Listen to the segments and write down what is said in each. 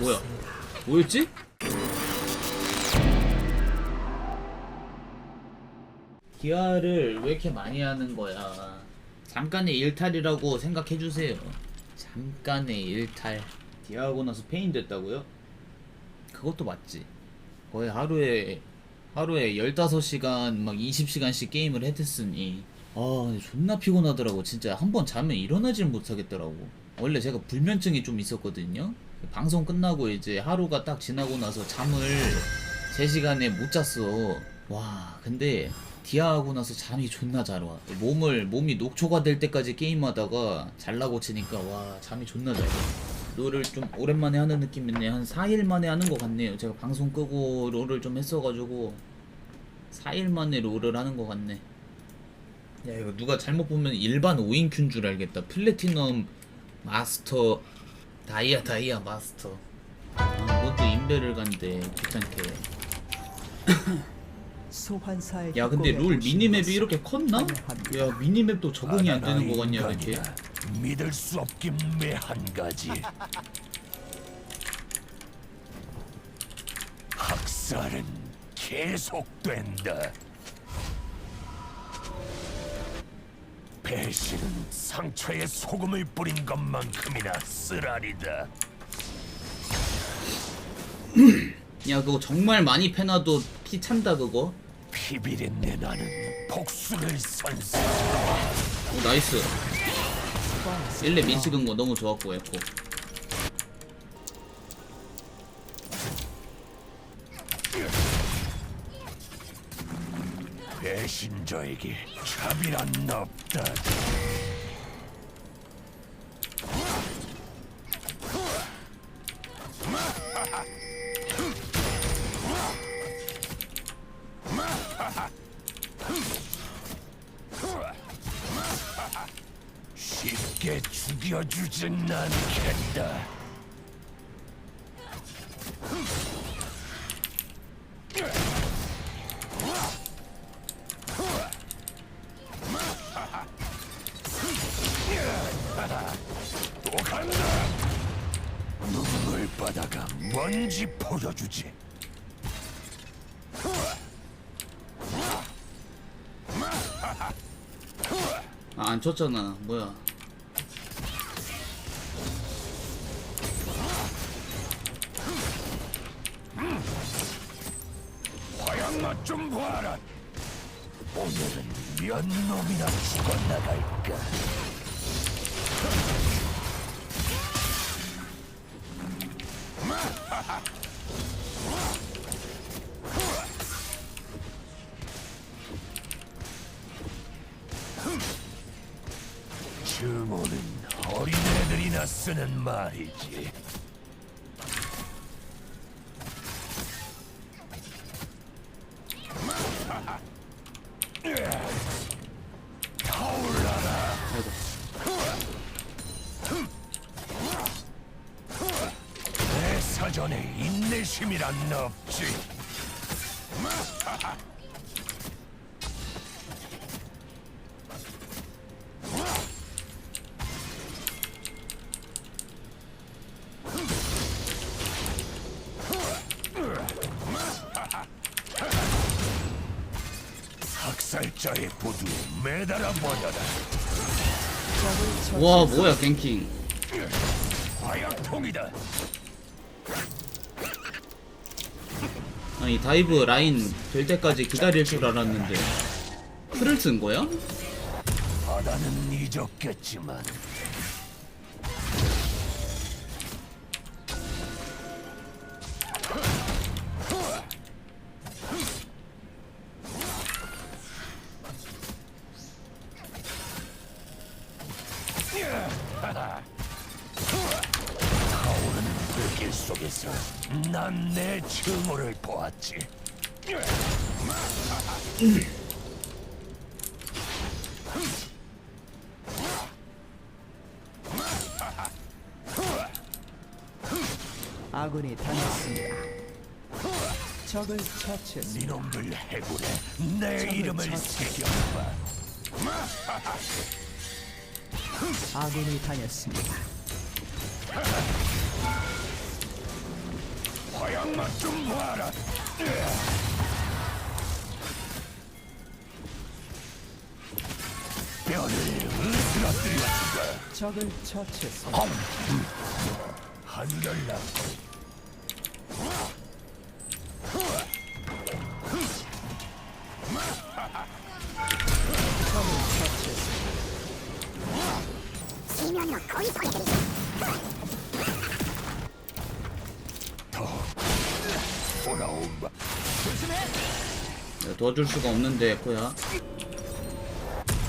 뭐야? 뭐였지? 디아를 왜 이렇게 많이 하는 거야? 잠깐의 일탈이라고 생각해 주세요. 잠깐의 일탈. 디아하고 나서 페인 됐다고요? 그것도 맞지. 거의 하루에 하루에 15시간 막 20시간씩 게임을 했으니 아 존나 피곤하더라고. 진짜 한 번 자면 일어나질 못하겠더라고. 원래 제가 불면증이 좀 있었거든요. 방송 끝나고 이제 하루가 딱 지나고 나서 잠을 제 시간에 못 잤어. 와 근데 디아하고 나서 잠이 존나 잘 와. 몸을 몸이 녹초가 될 때까지 게임하다가 잘라고 치니까 와 잠이 존나 잘 와. 롤을 좀 오랜만에 하는 느낌이네 한 4일 만에 하는 것 같네요. 제가 방송 끄고 롤을 좀 했어가지고 4일 만에 롤을 하는 것 같네 야 이거 누가 잘못 보면 일반 5인 큐인 줄 알겠다 플래티넘 마스터 다이아 다이아 마스터 아 그것도 인베를 간대 귀찮게 소환사의 야 근데 오신 미니맵이 이렇게 컸나? 야 미니맵도 적응이 안 되는 거 같냐 이렇게. 믿을 수 없긴 매한 가지. 학살은 계속된다. 배신은 상처에 소금을 뿌린 것만큼이나 쓰라리다. 야 그거 정말 많이 패놔도 피 찬다 그거 피비린내 나는 복수를 선사. 오 나이스 1렙 미 찍은 거 너무 좋았고 에코 배신자에게 차비란 없다. 쉽게 죽여주진 않겠다. 물바다가 뭔지 보여주지. 아 안 쳤잖아 뭐야 좀 봐라. 오늘은 몇 놈이나 죽어나갈까. 증오는 어린애들이나 쓰는 말이지. 학살자의 보두에 매달아 버려라. 와. 뭐야 갱킹 화약통이다. 아니 다이브 라인 될 때까지 기다릴 줄 알았는데 풀을 쓴 거야? 바다는 잊었겠지만 속에서 난 내 증오를 보았지. 아군이 당했습니다. 적을 처치했습니다. 니놈들 해골에 내 이름을 새겨봐. 아군이 당했습니다. 화양 맛좀 봐라. 뼈를 으스러뜨려주마. 적을 처치했습니다. 험. 한결나고 적을 처치했습니다. 돌아온다. 내가 도와줄 수가 없는데 코야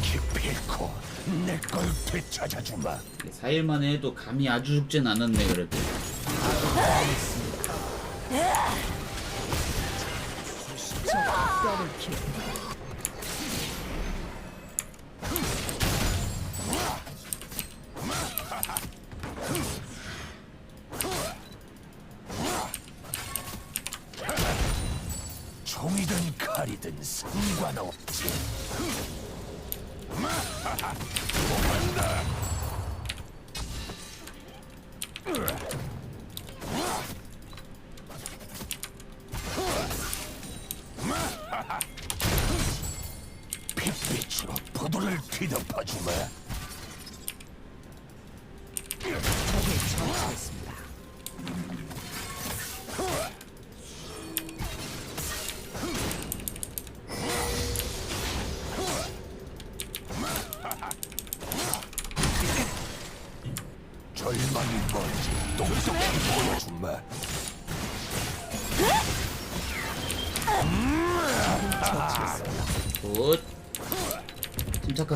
기필코 내걸 되찾아주마. 4일 만에 해도 감이 아주 죽진 않았네 그래도 상관없지.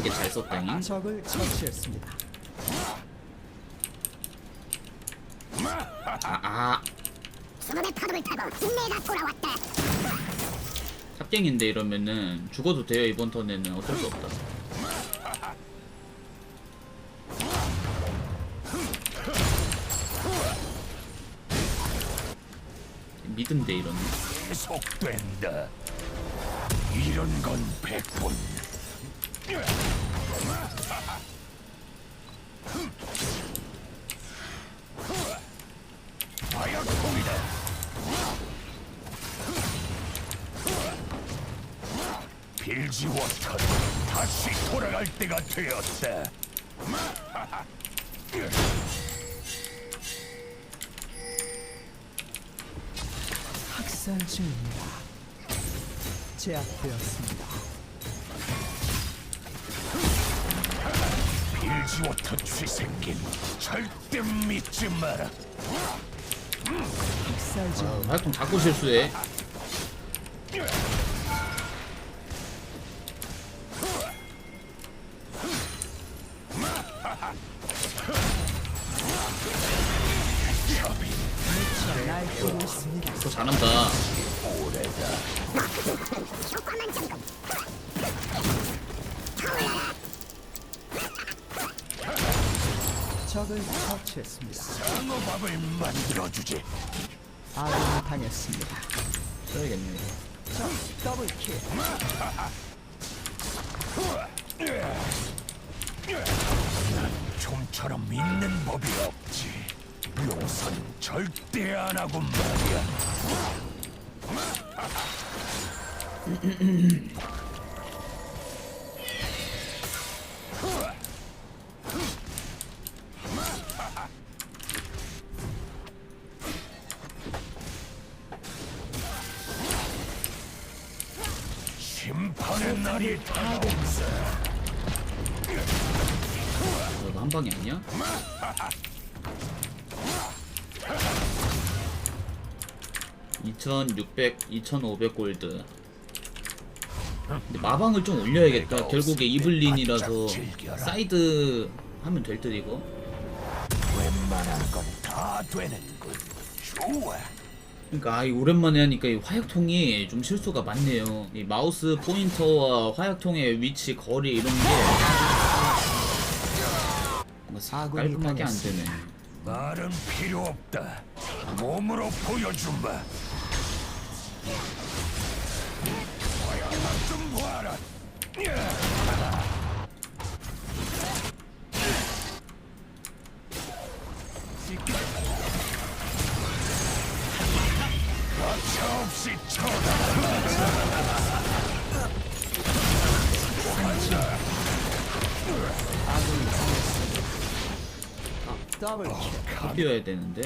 침착하게 잘 썼다잉 적을 처치했습니다. 아아 수많은 파도를 타고 내가 돌아왔다. 탑갱인데 이러면은 죽어도 돼요 이번 턴에는 어쩔 수 없다 믿음 돼 이러면 계속된다. 이런 건 백분. 마약통이다. 빌지 워터는 다시 돌아갈 때가 되었다. 학살 중입니다. 제압되었습니다. 빌지 워터 쥐새끼. 절대 믿지 마라. 중 아, 활동 자꾸 실수해 아군이 당했습니다. 써야겠네 적 더블킬. 좀처럼 믿는 법이 없지. 용서는 절대 안 하고 말이야. (2600) (2500) 골드 근데 마방을 좀 올려야겠다 결국에 이블린이라서 사이드 하면 될 듯 이거 웬만한 건 다 되는군. 좋아. 그러니까 아, 이 오랜만에 하니까 이 화약통이 좀 실수가 많네요. 이 마우스 포인터와 화약통의 위치, 거리 이런 게 뭔가 아군이 깔끔하게 안 당했습니다. 되네. 말은 필요 없다. 몸으로 보여준다. 뛰어야 되는데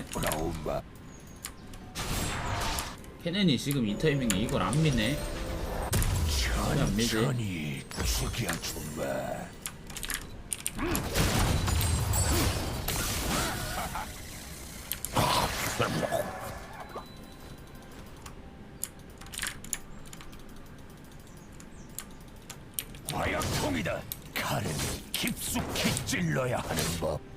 케넨이 지금 이 타이밍에 이걸 안 미네 안 미지. 화약통이다. 칼은 깊숙이 찔러야 하는 법.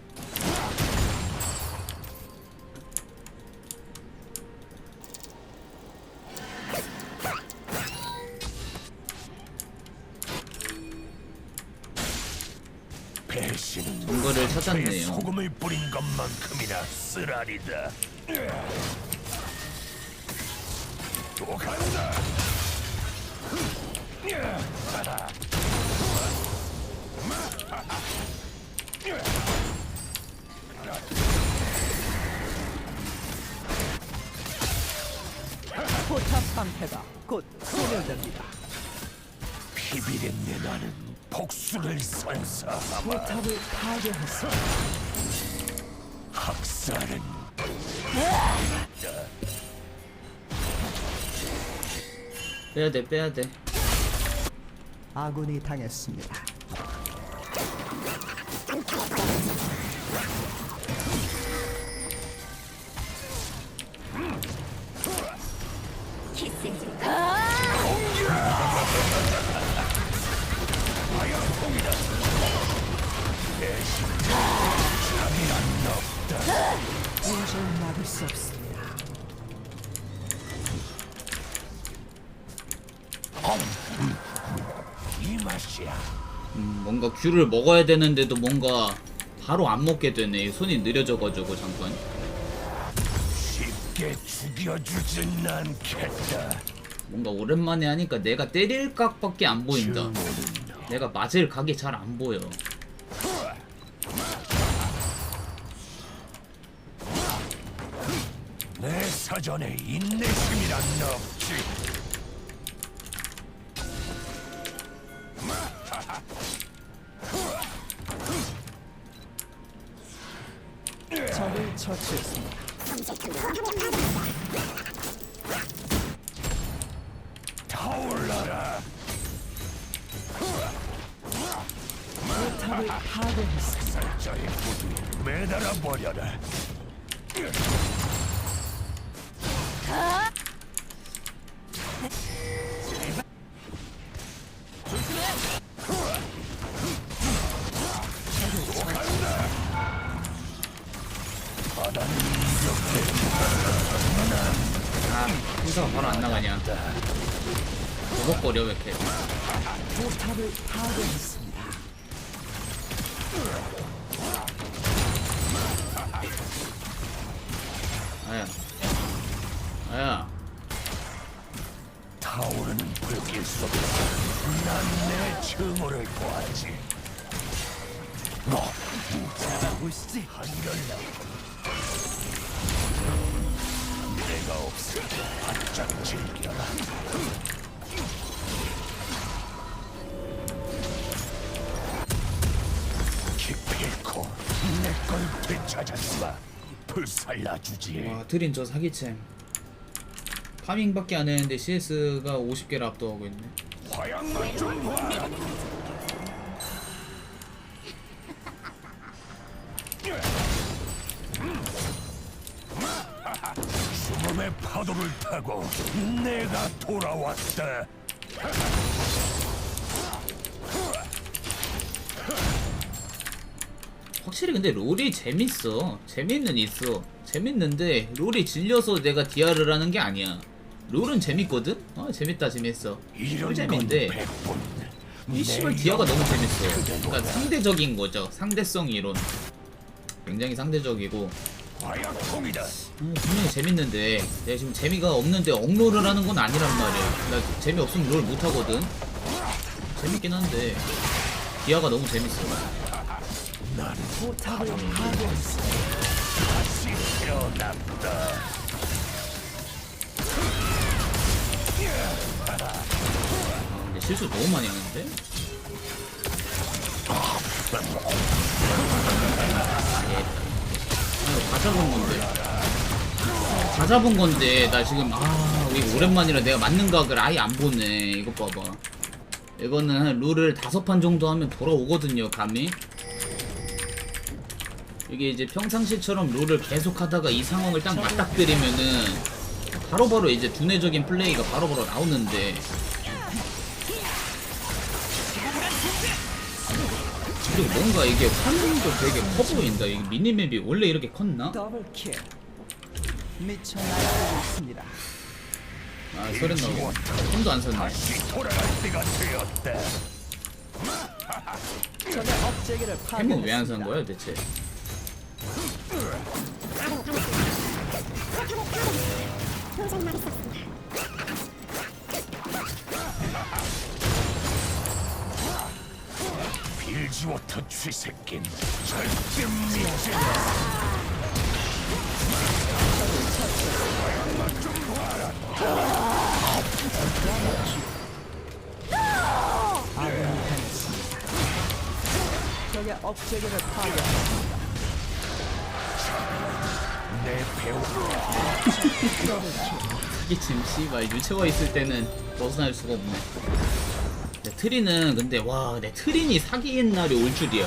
뿌린 것만큼이나 쓰라리다. 또 간다. 포탑 방패가 곧 소멸됩니다. 피비린내 나는 복수를 선사하마. 포탑을 파괴했습니다. 학살은 빼야돼 빼야돼 아군이 당했습니다. 도저히 막을 수 없습니다. 이 맛이야. 음, 뭔가 귤을 먹어야 되는데도 뭔가 바로 안 먹게 되네 손이 느려져가지고 잠깐 쉽게 죽여주진 않겠다. 뭔가 오랜만에 하니까 내가 때릴 각밖에 안 보인다 내가 맞을 각이 잘 안 보여 내 사 전에 인내심이란 없지. 적을 처치했습니다. 아 행사가 바로 안 나가냐 버벅거려 왜 이렇게 포탑을 파괴했습니다. 아야 아야 타오르는 불길 속에서 난 내 증오를 보았지. 너 보시지. 한결나. 없을 때 바짝 즐겨라. 기필코 내걸 되찾았어. 불살라주지. 와 드린 저 사기챔 파밍밖에 안 했는데 CS가 50개를 압도하고 있네 화양만 좀 봐. 수범의 파도를 타고 내가 돌아왔다. 확실히 근데 롤이 재밌어 재밌는 있어 재밌는데 롤이 질려서 내가 디아를 하는 게 아니야 롤은 재밌거든? 어 재밌다 재밌어 이런 꿀잼인데 백분. 이 씨발 내 디아가 너무 재밌어 그러니까. 상대적인 거죠 상대성 이론 굉장히 상대적이고 음, 분명히 재밌는데 내가 지금 재미가 없는데 억롤을 하는 건 아니란 말이야. 나 재미 없으면 롤 못 하거든. 재밌긴 한데 기아가 너무 재밌어. 나는 아, 실수 너무 많이 하는데? 아, 예. 아유, 다 잡은 건데. 다 잡은 건데, 나 지금, 아, 이거 오랜만이라 내가 맞는 각을 아예 안 보네. 이거 봐봐. 이거는 한 룰을 다섯 판 정도 하면 돌아오거든요, 감이. 이게 이제 평상시처럼 룰을 계속 하다가 이 상황을 딱 맞닥뜨리면은 바로바로 이제 두뇌적인 플레이가 바로바로 나오는데 그리고 뭔가 이게 화면도 되게 커 보인다. 이게 미니맵이 원래 이렇게 컸나? 더블킬. 미쳐 날뛰고 있습니다. 아, 소리 나고. 손도 안 섰네. 다시 돌아갈 때가 되었다. 적의 업체계를 햄은 왜안 산. 거야, 대체? 수 없습니다. 빌지워터 쥐새낀 절대 믿지 마. 아군이 당했습니다. 적의 업체계를 파괴했습니다. 내 배우 이게 지금 씨발 유채화 있을 때는 벗어날 수가 없네. 내 트리는 근데 와, 내 트린이 사기인 날이 올 줄이야.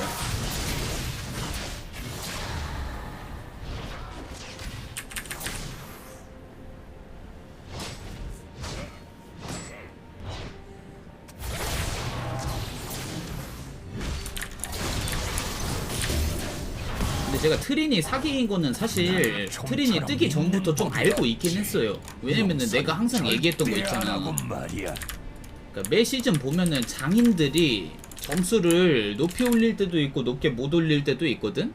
근데 제가 트린이 사기인 거는 사실 트린이 뜨기 전부터 좀 알고 있긴 했어요. 왜냐면은 내가 항상 얘기했던 거 있잖아. 그러니까 매 시즌 보면은 장인들이 점수를 높이 올릴 때도 있고 높게 못 올릴 때도 있거든.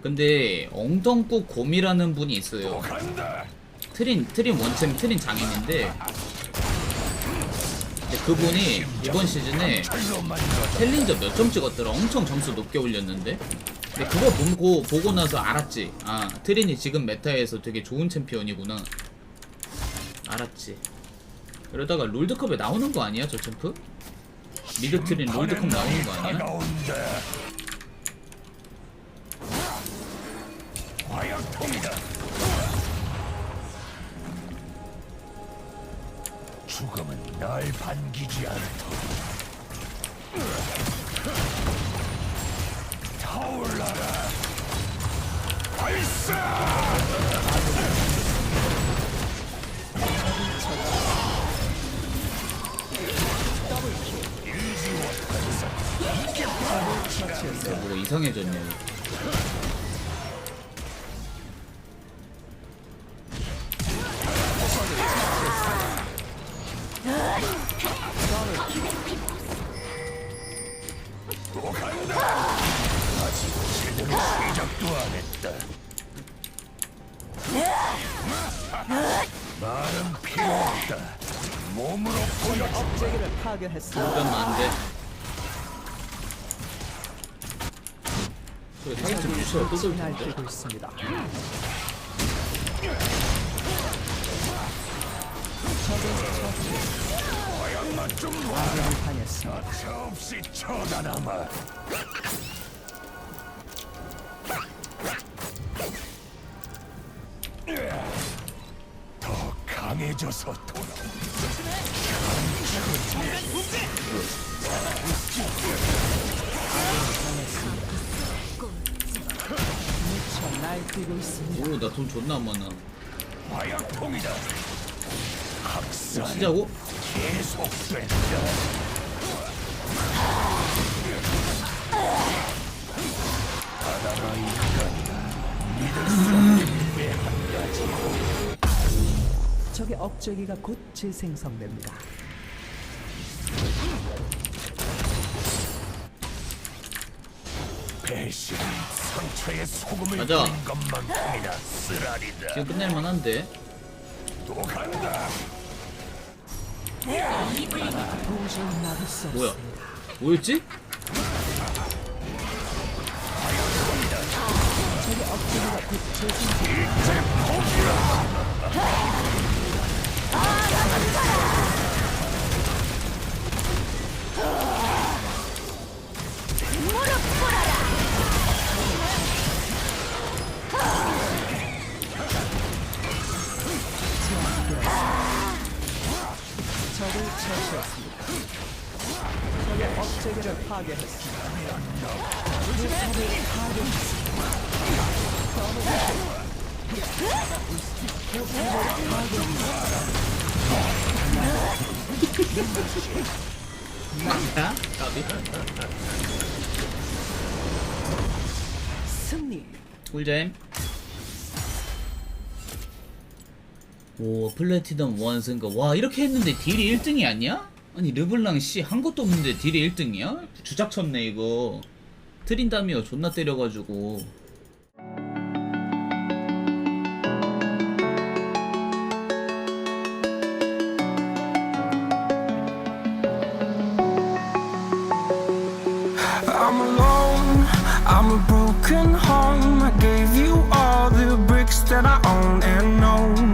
근데 엉덩국 곰이라는 분이 있어요. 트린 트린 원챔 트린 장인인데 그분이 이번 시즌에. 챌린저 몇 점 찍었더라 엄청 점수 높게 올렸는데 근데 그거 보고 보고 나서 알았지 아 트린이 지금 메타에서 되게 좋은 챔피언이구나 알았지 그러다가 롤드컵에 나오는 거 아니야 저 챔프? 미드 트린 롤드컵 나오는 거 아니야? 죽음은 날 반기지 않도록. 타올라라. 발사! 뭐가 이상해졌냐. 아직 제대로 시작도 안 했다. 말은 필요 없다. 몸으로 보여. 업체계를 파괴했습니다. 그러면 안 돼 그래 유치가 또돌 텐데 날뛰고 있습니다. 아군이 당했습니다. 차 없이 쳐다남아. 더 강해져서 돌아. 날뛰고 있습니다. 오 나 돈 존나 많아 화약통이다. 학살 진짜고? 계속된다. 바다가 인간이다. 믿을 수 없는 매한 가지. 적의 업체계가 곧 재생성됩니다. 배신 상처에 소금을 가자. 뿌린 것만큼이나 쓰라리다. 지금 끝낼 만 한데 또 간다. 뭐야. 뭐였지? 승리. 꿀잼. 오 플래티넘 원승가 와 이렇게 했는데 딜이 1등이 아니야? 아니 르블랑 씨 한 것도 없는데 딜이 1등이야? 주작 쳤네 이거 트린다미어 존나 때려가지고 I'm a broken home. I gave you all the bricks that I own and know.